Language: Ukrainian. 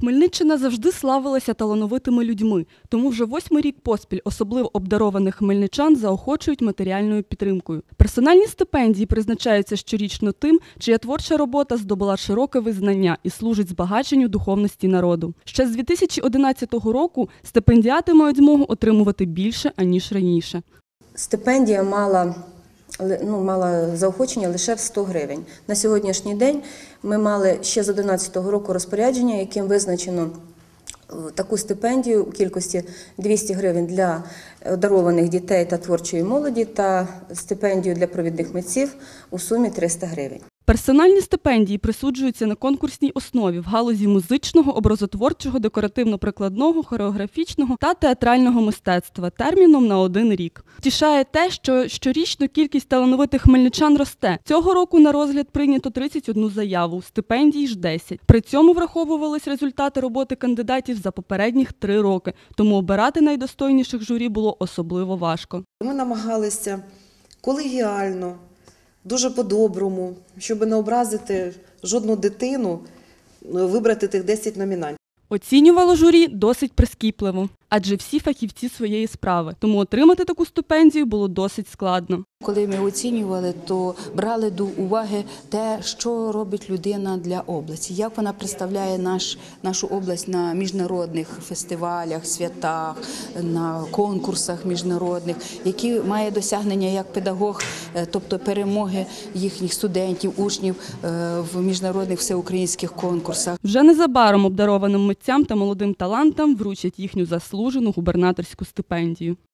Хмельниччина завжди славилася талановитими людьми, тому вже восьмий рік поспіль особливо обдарованих хмельничан заохочують матеріальною підтримкою. Персональні стипендії призначаються щорічно тим, чия творча робота здобула широке визнання і служить збагаченню духовності народу. Ще з 2011 року стипендіати мають змогу отримувати більше аніж раніше. Стипендія мала, ну, мала заохочення лише в 100 гривень. На сьогоднішній день ми мали ще з 2011 року розпорядження, яким визначено е, таку стипендію у кількості 200 гривень для дарованих дітей та творчої молоді та стипендію для провідних митців у сумі 300 гривень. Персональні стипендії присуджуються на конкурсній основі в галузі музичного, образотворчого, декоративно-прикладного, хореографічного та театрального мистецтва терміном на один рік. Тішає те, що щорічно кількість талановитих хмельничан росте. Цього року на розгляд прийнято 31 заяву, стипендій ж 10. При цьому враховувались результати роботи кандидатів за попередніх три роки, тому обирати найдостойніших журі було особливо важко. Ми намагалися колегіально, дуже по-доброму, щоб не образити жодну дитину, вибрати тих 10 номінантів. Оцінювало журі досить прискіпливо, адже всі фахівці своєї справи, тому отримати таку стипендію було досить складно. Коли ми оцінювали, то брали до уваги те, що робить людина для області, як вона представляє наш, нашу область на міжнародних фестивалях, святах, на конкурсах міжнародних, які має досягнення як педагог, е, тобто перемоги їхніх студентів, учнів е, в міжнародних всеукраїнських конкурсах. Вже незабаром обдарованим митцям та молодим талантам вручать їхню заслужену губернаторську стипендію.